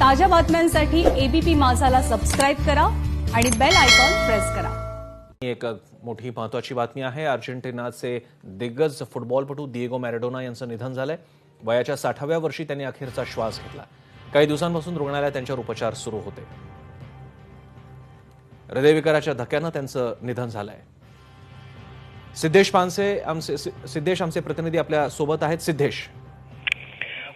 ताज्या बातम्यांसाठी ABP माझाला subscribe करा आणि बेल आयकॉन प्रेस करा. एक मोठी महत्वाची बातमी आहे. अर्जेंटिनाचे दिग्गज फुटबॉलपटू दिएगो मॅरेडोना यांचं निधन झालंय. वयाच्या साठाव्या वर्षी त्यांनी अखेरचा श्वास घेतला. काही दिवसांपासून रुग्णालयात त्यांच्यावर उपचार सुरू होते. हृदयविकाराच्या धक्क्यानं त्यांचं निधन झालंय. सिद्धेश पानसे आमचे सिद्धेश आमचे प्रतिनिधी आपल्यासोबत आहेत. सिद्धेश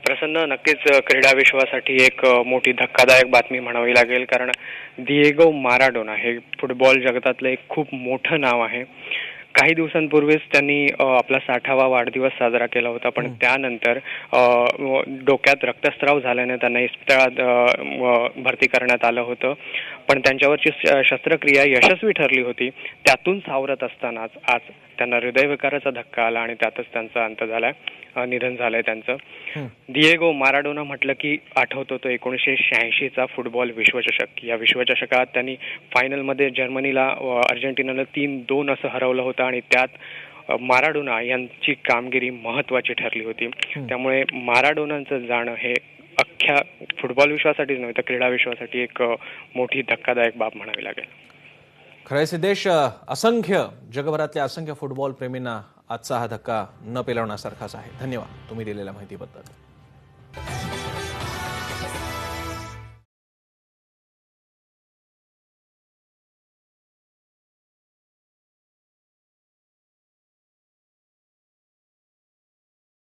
प्रसन्न. नक्कीच क्रीडा विश्वासाठी एक मोठी धक्कादायक बातमी म्हणावी लागेल कारण दिएगो माराडोना हे फुटबॉल जगतातलं एक खूप मोठं नाव आहे. काही दिवसांपूर्वीच त्यांनी आपला साठावा वाढदिवस साजरा केला होता. पण त्यानंतर डोक्यात रक्तस्राव झाल्याने त्यांना इस्पितळात भरती करण्यात आलं होतं. पण त्यांच्यावरची शस्त्रक्रिया यशस्वी ठरली होती. त्यातून सावरत असतानाच आज त्यांना हृदयविकाराचा धक्का आला आणि त्यातच त्यांचा अंत झालाय. निधन झालंय त्यांचं. दिएगो माराडोना म्हटलं की आठवतो तो एकोणीसशे शहाऐंशीचा फुटबॉल विश्वचषक. या विश्वचषकात त्यांनी फायनलमध्ये जर्मनीला अर्जेंटिनाला तीन दोन असं हरवलं होतं. आणि त्यात माराडोना यांची कामगिरी महत्वाची ठरली होती. त्यामुळे माराडोनांचं जाणं हे अख्ख्या फुटबॉल विश्वासाठीच नव्हे तर क्रीडा विश्वासाठी एक मोठी धक्कादायक बाब म्हणावी लागेल. खरंय सिद्धेश असंख्य जगभरातल्या असंख्य फुटबॉल प्रेमींना आजचा हा धक्का न पेलवण्यासारखाच आहे. धन्यवाद तुम्ही दिलेल्या माहितीबद्दल.